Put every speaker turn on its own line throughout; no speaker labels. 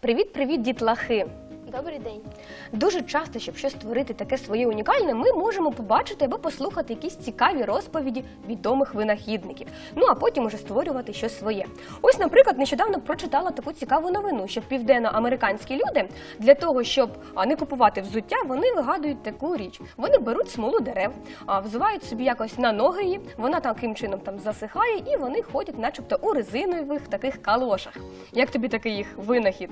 Привіт, привіт, дітлахи!
Добрий день.
Дуже часто, щоб щось створити таке своє унікальне, ми можемо побачити або послухати якісь цікаві розповіді відомих винахідників. Ну а потім уже створювати щось своє. Ось, наприклад, нещодавно прочитала таку цікаву новину, що південноамериканські люди для того, щоб не купувати взуття, вони вигадують таку річ. Вони беруть смолу дерев, взувають собі якось на ноги її, вона таким чином там засихає, і вони ходять, начебто, у резинових таких калошах. Як тобі такий їх винахід?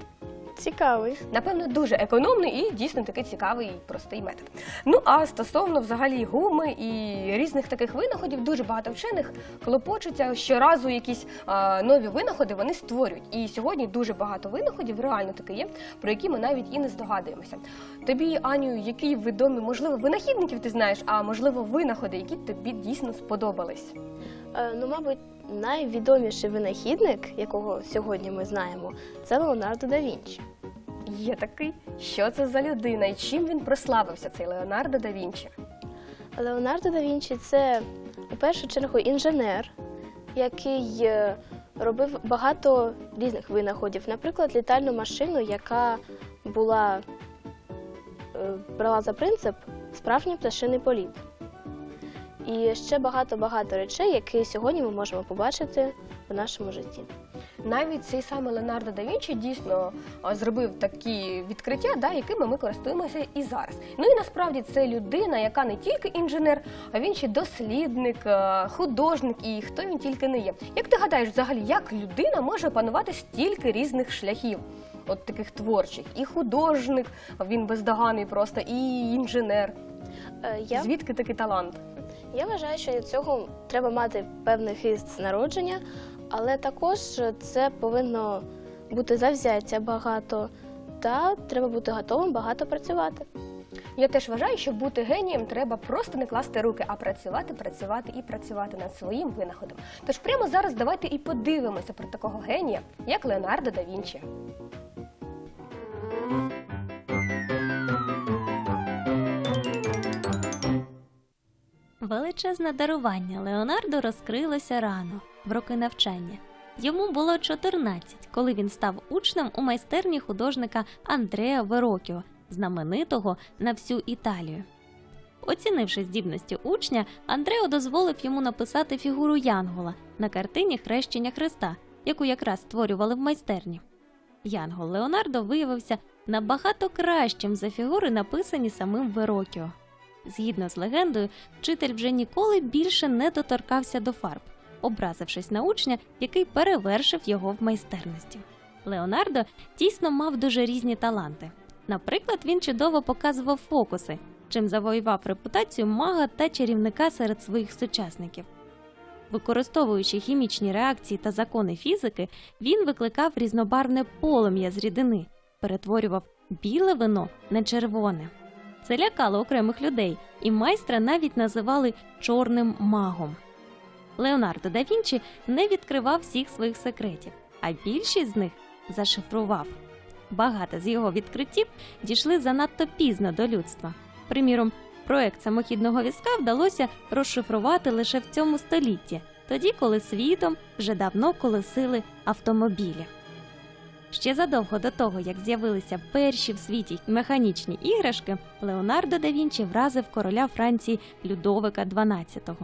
Цікавий.
Напевно, дуже економний і дійсно такий цікавий і простий метод. Ну а стосовно взагалі гуми і різних таких винаходів, дуже багато вчених клопочуться щоразу якісь а, нові винаходи вони створюють. І сьогодні дуже багато винаходів реально таки є, про які ми навіть і не здогадуємося. Тобі, Аню, які відомі, можливо, винахідників ти знаєш, а можливо, винаходи, які тобі дійсно сподобались.
Е, ну, мабуть, найвідоміший винахідник, якого сьогодні ми знаємо, це Леонардо да Вінчі.
Є такий, що це за людина і чим він прославився, цей Леонардо да Вінчі.
Леонардо да Вінчі це у першу чергу інженер, який е, робив багато різних винаходів. Наприклад, літальну машину, яка була е, брала за принцип справжній пташиний політ. І ще багато-багато речей, які сьогодні ми можемо побачити в нашому житті.
Навіть цей самий Леонардо да Вінчі дійсно зробив такі відкриття, да, якими ми користуємося і зараз. Ну і насправді це людина, яка не тільки інженер, а він ще дослідник, художник і хто він тільки не є. Як ти гадаєш, взагалі, як людина може опанувати стільки різних шляхів? От таких творчих, і художник, він бездоганний просто, і інженер.
Е, Я
Звідки такий талант?
Я вважаю, що для цього треба мати певний хист з народження, але також це повинно бути завзяття багато, та треба бути готовим багато працювати.
Я теж вважаю, що бути генієм треба просто не класти руки, а працювати, працювати і працювати над своїм винаходом. Тож прямо зараз давайте і подивимося про такого генія, як Леонардо да Вінчі.
Величезне дарування Леонардо розкрилося рано, в роки навчання. Йому було 14, коли він став учнем у майстерні художника Андреа Верокіо, знаменитого на всю Італію. Оцінивши здібності учня, Андрео дозволив йому написати фігуру Янгола на картині Хрещення Христа, яку якраз створювали в майстерні. Янгол Леонардо виявився набагато кращим за фігури, написані самим Верокіо. Згідно з легендою, вчитель вже ніколи більше не доторкався до фарб, образившись на учня, який перевершив його в майстерності. Леонардо дійсно мав дуже різні таланти. Наприклад, він чудово показував фокуси, чим завоював репутацію мага та чарівника серед своїх сучасників. Використовуючи хімічні реакції та закони фізики, він викликав різнобарвне полум'я з рідини, перетворював біле вино на червоне. Це лякало окремих людей, і майстра навіть називали чорним магом. Леонардо да Вінчі не відкривав всіх своїх секретів, а більшість з них зашифрував. Багато з його відкриттів дійшли занадто пізно до людства. Приміром, проект самохідного візка вдалося розшифрувати лише в цьому столітті, тоді, коли світом вже давно колесили автомобілі. Ще задовго до того, як з'явилися перші в світі механічні іграшки, Леонардо да Вінчі вразив короля Франції Людовика XII.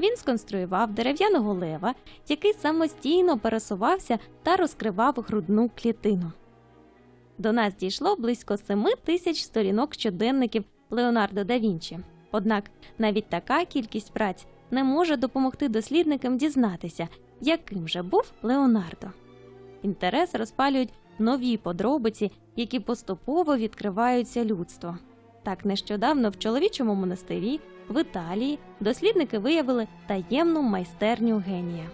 Він сконструював дерев'яного лева, який самостійно пересувався та розкривав грудну клітину. До нас дійшло близько 7 тисяч сторінок щоденників Леонардо да Вінчі. Однак навіть така кількість праць не може допомогти дослідникам дізнатися, яким же був Леонардо. Інтерес розпалюють нові подробиці, які поступово відкриваються людству. Так нещодавно в чоловічому монастирі в Італії дослідники виявили таємну майстерню генія.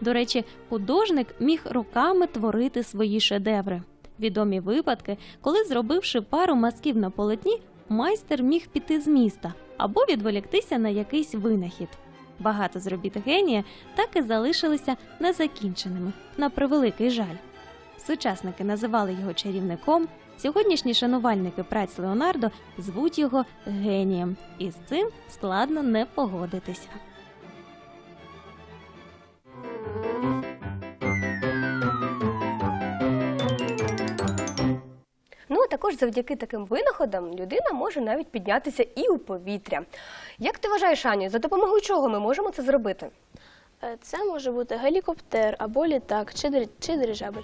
До речі, художник міг руками творити свої шедеври. Відомі випадки, коли, зробивши пару мазків на полотні, майстер міг піти з міста або відволіктися на якийсь винахід. Багато з робіт генія так і залишилися незакінченими, на превеликий жаль. Сучасники називали його чарівником. Сьогоднішні шанувальники праць Леонардо звуть його генієм, і з цим складно не погодитися.
Також завдяки таким винаходам людина може навіть піднятися і у повітря. Як ти вважаєш, Аню, за допомогою чого ми можемо це зробити?
Е, Це може бути гелікоптер або літак чи, чи дирижабль.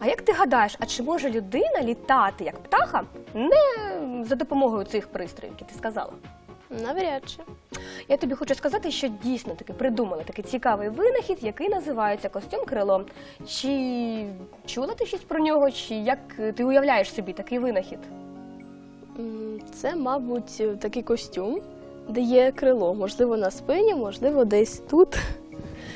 А як ти гадаєш, а чи може людина літати як птаха не за допомогою цих пристроїв, які ти сказала?
Навряд чи.
Я тобі хочу сказати, що дійсно таки придумали такий цікавий винахід, який називається костюм крило. Чи чула ти щось про нього, чи як ти уявляєш собі такий винахід?
Це, мабуть, такий костюм, де є крило. Можливо, на спині, можливо, десь тут.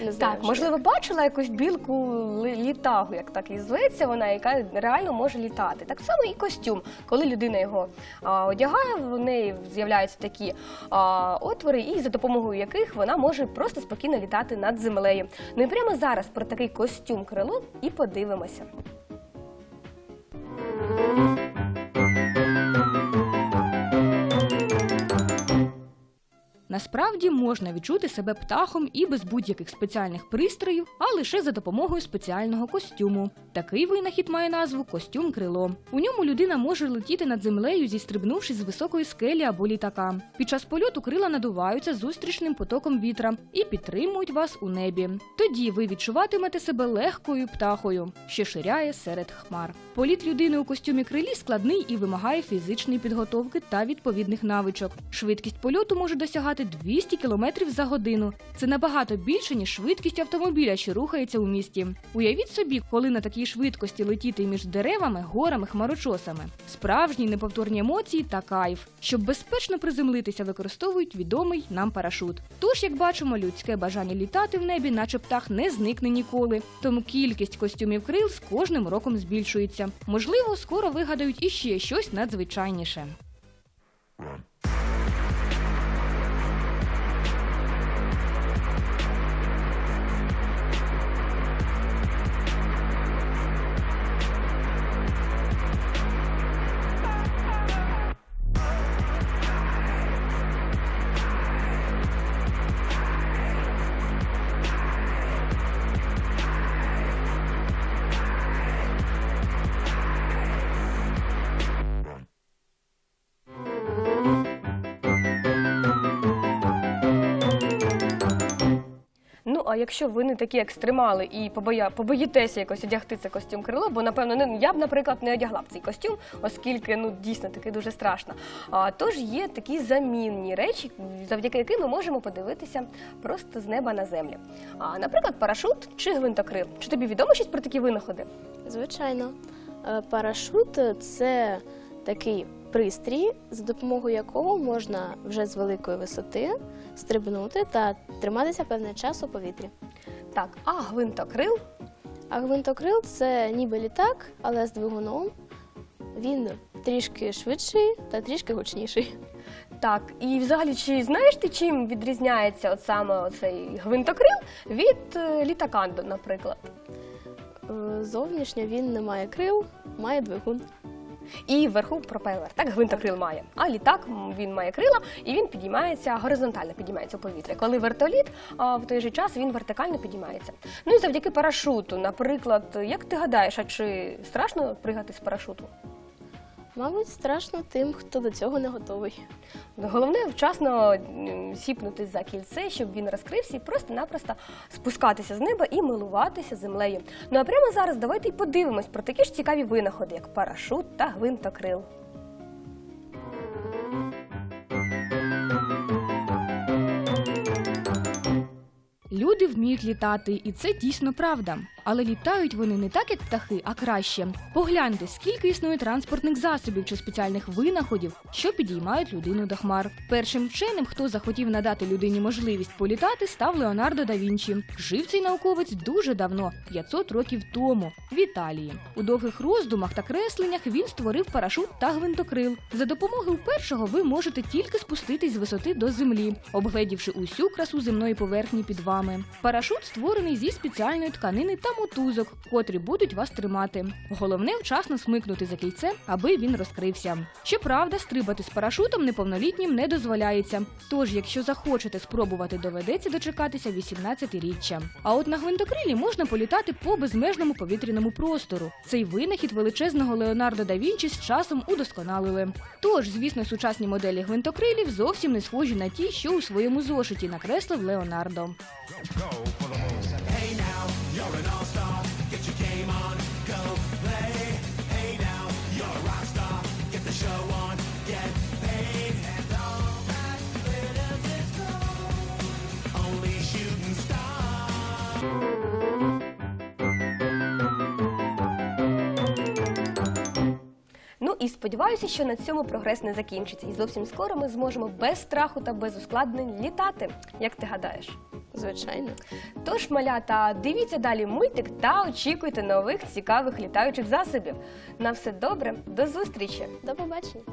Не знаю,
Так,
що.
можливо, бачила якусь білку літагу, як так і зветься вона, яка реально може літати. Так само і костюм. Коли людина його а, одягає, в неї з'являються такі а, отвори, і за допомогою яких вона може просто спокійно літати над землею. Ну і прямо зараз про такий костюм крило і подивимося.
Насправді можна відчути себе птахом і без будь-яких спеціальних пристроїв, а лише за допомогою спеціального костюму. Такий винахід має назву костюм крило. У ньому людина може летіти над землею, зістрибнувши з високої скелі або літака. Під час польоту крила надуваються зустрічним потоком вітра і підтримують вас у небі. Тоді ви відчуватимете себе легкою птахою, що ширяє серед хмар. Політ людини у костюмі крилі складний і вимагає фізичної підготовки та відповідних навичок. Швидкість польоту може досягати 200 км за годину. Це набагато більше, ніж швидкість автомобіля, що рухається у місті. Уявіть собі, коли на такій швидкості летіти між деревами, горами, хмарочосами. Справжні неповторні емоції та кайф. Щоб безпечно приземлитися, використовують відомий нам парашут. Тож, як бачимо, людське бажання літати в небі, наче птах, не зникне ніколи. Тому кількість костюмів крил з кожним роком збільшується. Можливо, скоро вигадають іще щось надзвичайніше.
Якщо ви не такі екстремали і побоїтеся якось одягти цей костюм крило, бо напевно я б, наприклад, не одягла б цей костюм, оскільки ну дійсно таки дуже страшно. Тож є такі замінні речі, завдяки яким ми можемо подивитися просто з неба на землю. А наприклад, парашут чи гвинтокрил. Чи тобі відомо щось про такі винаходи?
Звичайно, Е, парашут це такий пристрій, за допомогою якого можна вже з великої висоти стрибнути та триматися певний час у повітрі.
Так, а гвинтокрил
А гвинтокрил це ніби літак, але з двигуном. Він трішки швидший та трішки гучніший.
Так, і взагалі, чи знаєш ти, чим відрізняється от саме цей гвинтокрил від е, літака, наприклад?
Е, Зовнішньо він не має крил, має двигун.
І вверху пропелер. Так гвинтокрил має. А літак він має крила і він підіймається горизонтально, підіймається у повітря. Коли вертоліт, а в той же час він вертикально підіймається. Ну і завдяки парашуту, наприклад, як ти гадаєш, а чи страшно пригати з парашуту?
Мабуть, страшно тим, хто до цього не готовий.
Головне вчасно сіпнути за кільце, щоб він розкрився і просто-напросто спускатися з неба і милуватися землею. Ну а прямо зараз давайте й подивимось про такі ж цікаві винаходи, як парашут та гвинтокрил.
Люди вміють літати, і це дійсно правда. Але літають вони не так, як птахи, а краще. Погляньте, скільки існує транспортних засобів чи спеціальних винаходів, що підіймають людину до хмар. Першим вченим, хто захотів надати людині можливість політати, став Леонардо да Вінчі. Жив цей науковець дуже давно, 500 років тому, в Італії. У довгих роздумах та кресленнях він створив парашут та гвинтокрил. За допомогою першого ви можете тільки спуститись з висоти до землі, обгледівши усю красу земної поверхні під вами. Парашут створений зі спеціальної тканини та мотузок, котрі будуть вас тримати. Головне вчасно смикнути за кільце, аби він розкрився. Щоправда, стрибати з парашутом неповнолітнім не дозволяється. Тож, якщо захочете спробувати, доведеться дочекатися 18-річчя. А от на гвинтокрилі можна політати по безмежному повітряному простору. Цей винахід величезного Леонардо да Вінчі з часом удосконалили. Тож, звісно, сучасні моделі гвинтокрилів зовсім не схожі на ті, що у своєму зошиті накреслив Леонардо.
Ну і сподіваюся, що на цьому прогрес не закінчиться, і зовсім скоро ми зможемо без страху та без ускладнень літати. Як ти гадаєш?
Звичайно.
Тож, малята, дивіться далі мультик та очікуйте нових цікавих літаючих засобів. На все добре, до зустрічі!
До побачення.